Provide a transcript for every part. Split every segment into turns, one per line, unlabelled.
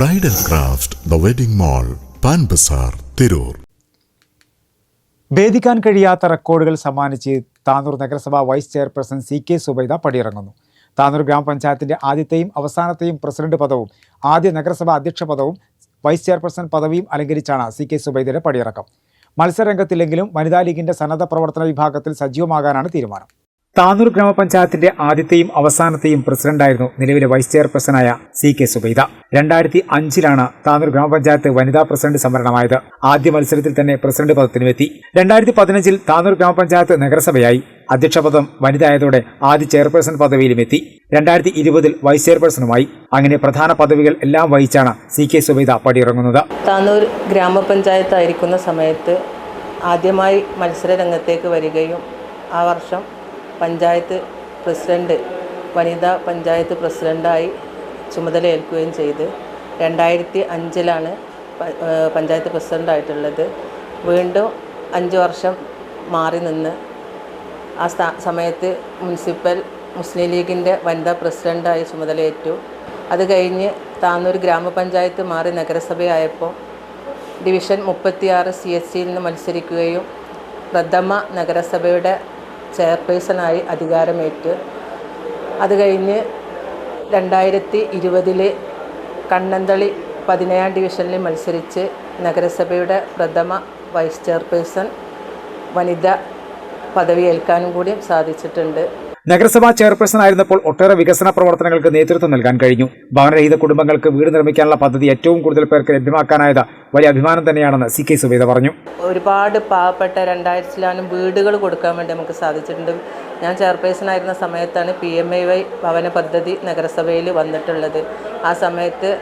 Bridal craft the wedding mall Pan Bazar Tirur
ഭേദിക്കാൻ കഴിയാത്ത റെക്കോർഡുകൾ സമ്മാനിച്ച് താനൂർ നഗരസഭാ vice chairperson C K Zubaida പടിയിറങ്ങുന്നു. Tanur ഗ്രാമപഞ്ചായത്തിന്റെ ആദ്യത്തെയും അവസാനത്തെയും പ്രസിഡന്റ് പദവും ആദ്യ നഗരസഭാ അധ്യക്ഷ പദവും വൈസ് ചെയർപേഴ്സൺ പദവിയും അലങ്കരിച്ചാണ് സി കെ സുബൈദയുടെ പടിയിറക്കം. മത്സരരംഗത്തില്ലെങ്കിലും വനിതാ ലീഗിന്റെ സന്നദ്ധ പ്രവർത്തന വിഭാഗത്തിൽ സജീവമാകാനാണ് തീരുമാനം. താനൂർ ഗ്രാമപഞ്ചായത്തിന്റെ ആദ്യത്തെയും അവസാനത്തെയും പ്രസിഡന്റായിരുന്നു നിലവിലെ വൈസ് ചെയർപേഴ്സണായ സി കെ സുബൈദ. രണ്ടായിരത്തി അഞ്ചിലാണ് താനൂർ ഗ്രാമപഞ്ചായത്ത് വനിതാ പ്രസിഡന്റ് സംവരണമായത്. ആദ്യ മത്സരത്തിൽ തന്നെ പ്രസിഡന്റ് പദത്തിനുമെത്തി. രണ്ടായിരത്തി പതിനഞ്ചിൽ താനൂർ ഗ്രാമപഞ്ചായത്ത് നഗരസഭയായി. അധ്യക്ഷപദം വനിതയായതോടെ ആദ്യ ചെയർപേഴ്സൺ പദവിയിലുമെത്തി. രണ്ടായിരത്തി ഇരുപതിൽ വൈസ് ചെയർപേഴ്സണുമായി. അങ്ങനെ പ്രധാന പദവികൾ എല്ലാം വഹിച്ചാണ് സി കെ സുബൈദ പടിയിറങ്ങുന്നത്.
താനൂർ ഗ്രാമപഞ്ചായത്തായിരിക്കുന്ന സമയത്ത് ആദ്യമായി മത്സര രംഗത്തേക്ക് വരികയും ആ വർഷം പഞ്ചായത്ത് പ്രസിഡന്റ് വനിതാ പഞ്ചായത്ത് പ്രസിഡന്റായി ചുമതലയേൽക്കുകയും ചെയ്ത്. രണ്ടായിരത്തി അഞ്ചിലാണ് പഞ്ചായത്ത് പ്രസിഡന്റായിട്ടുള്ളത് വീണ്ടും അഞ്ച് വർഷം മാറി നിന്ന് ആ സ്ഥാ സമയത്ത് മുനിസിപ്പൽ മുസ്ലിം ലീഗിന്റെ വനിതാ പ്രസിഡന്റായി ചുമതലയേറ്റു. അത് കഴിഞ്ഞ് താന്നൂർ ഗ്രാമപഞ്ചായത്ത് മാറി നഗരസഭയായപ്പോൾ ഡിവിഷൻ മുപ്പത്തിയാറ് സി എസ് സിയിൽ നിന്ന് മത്സരിക്കുകയും പ്രഥമ നഗരസഭയുടെ ചെയർപേഴ്സണായി അധികാരമേറ്റ്. അത് കഴിഞ്ഞ് രണ്ടായിരത്തി ഇരുപതിൽ കണ്ണന്തളി പതിനേഴാം ഡിവിഷനിൽ മത്സരിച്ച് നഗരസഭയുടെ പ്രഥമ വൈസ് ചെയർപേഴ്സൺ വനിത പദവി ഏൽക്കാനും കൂടി സാധിച്ചിട്ടുണ്ട്.
നഗരസഭാ ചെയർപേഴ്സൺ ആയിരുന്നപ്പോൾ ഒട്ടേറെ വികസന പ്രവർത്തനങ്ങൾക്ക് നേതൃത്വം നൽകാൻ കഴിഞ്ഞു. ഭവനരഹിത കുടുംബങ്ങൾക്ക് വീട് നിർമ്മിക്കാനുള്ള പദ്ധതി ഏറ്റവും കൂടുതൽ പേർക്ക് ലഭ്യമാക്കാനായത് വലിയ അഭിമാനം തന്നെയാണെന്ന് സി കെ സുവേദ പറഞ്ഞു.
ഒരുപാട് പാവപ്പെട്ട രണ്ടായിരത്തിലാനും വീടുകൾ കൊടുക്കാൻ വേണ്ടി നമുക്ക് സാധിച്ചിട്ടുണ്ട്. ഞാൻ ചെയർപേഴ്സൺ ആയിരുന്ന സമയത്താണ് പി എം ഐ വൈ ഭവന പദ്ധതി നഗരസഭയിൽ വന്നിട്ടുള്ളത്. ആ സമയത്ത്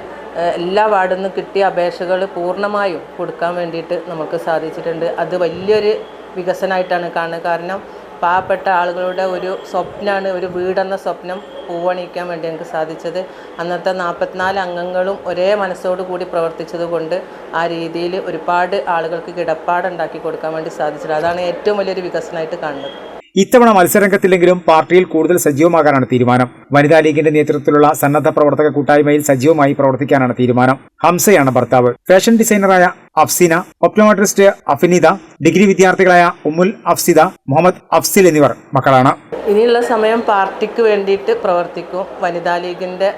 എല്ലാ വാർഡിൽ നിന്നും കിട്ടിയ അപേക്ഷകൾ പൂർണമായും കൊടുക്കാൻ വേണ്ടിയിട്ട് നമുക്ക് സാധിച്ചിട്ടുണ്ട്. അത് വലിയൊരു വികസനമായിട്ടാണ് കാണുന്നത്. കാരണം പാവപ്പെട്ട ആളുകളുടെ ഒരു സ്വപ്നമാണ് ഒരു വീടെന്ന സ്വപ്നം പൂവണിയിക്കാൻ വേണ്ടി ഞങ്ങൾക്ക് സാധിച്ചത്. അന്നത്തെ നാൽപ്പത്തിനാല് അംഗങ്ങളും ഒരേ മനസ്സോടു കൂടി പ്രവർത്തിച്ചത് കൊണ്ട് ആ രീതിയിൽ ഒരുപാട് ആളുകൾക്ക് കിടപ്പാടുണ്ടാക്കി കൊടുക്കാൻ വേണ്ടി സാധിച്ചത്. അതാണ് ഏറ്റവും വലിയൊരു വികസനമായിട്ട് കാണുന്നത്.
ഇത്തവണ മത്സരരംഗത്തില്ലെങ്കിലും പാർട്ടിയിൽ കൂടുതൽ സജീവമാകാനാണ് തീരുമാനം. വനിതാ ലീഗിന്റെ നേതൃത്വത്തിലുള്ള സന്നദ്ധ പ്രവർത്തക കൂട്ടായ്മയിൽ സജീവമായി പ്രവർത്തിക്കാനാണ് തീരുമാനം. ഹംസയാണ് ഭർത്താവ്. ഫാഷൻ ഡിസൈനറായ അഫ്സീന ഒപ്റ്റോമെട്രിസ്റ്റ് അഫിനിത ഡിഗ്രി വിദ്യാർത്ഥികളായ ഉമ്മുൽ അഫ്സിദ മുഹമ്മദ് അഫ്സിൽ എന്നിവർ മക്കളാണ്.
ഇനിയുള്ള സമയം പാർട്ടിക്ക് വേണ്ടിയിട്ട് പ്രവർത്തിക്കും. വനിതാ ലീഗിന്റെ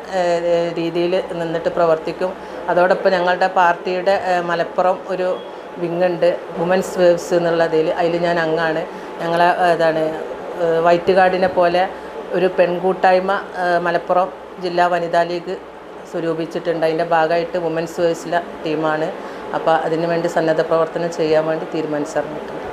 രീതിയിൽ നിന്നിട്ട് പ്രവർത്തിക്കും. അതോടൊപ്പം ഞങ്ങളുടെ പാർട്ടിയുടെ മലപ്പുറം ഒരു വിങ്ങുണ്ട്. വുമൻസ് വേവ്സ് എന്നുള്ളതിൽ അതിൽ ഞാൻ അംഗമാണ് ഞങ്ങളെ ഇതാണ് വൈറ്റ് കാർഡിനെ പോലെ ഒരു പെൺകൂട്ടായ്മ മലപ്പുറം ജില്ലാ വനിതാ ലീഗ് സ്വരൂപിച്ചിട്ടുണ്ട്. അതിന്റെ ഭാഗമായിട്ട് വുമൻസ് വേവ്സിലെ ടീമാണ്. അപ്പോൾ അതിനു വേണ്ടി സന്നദ്ധ പ്രവർത്തനം ചെയ്യാൻ വേണ്ടി തീരുമാനിച്ചിറങ്ങിയിട്ടുണ്ട്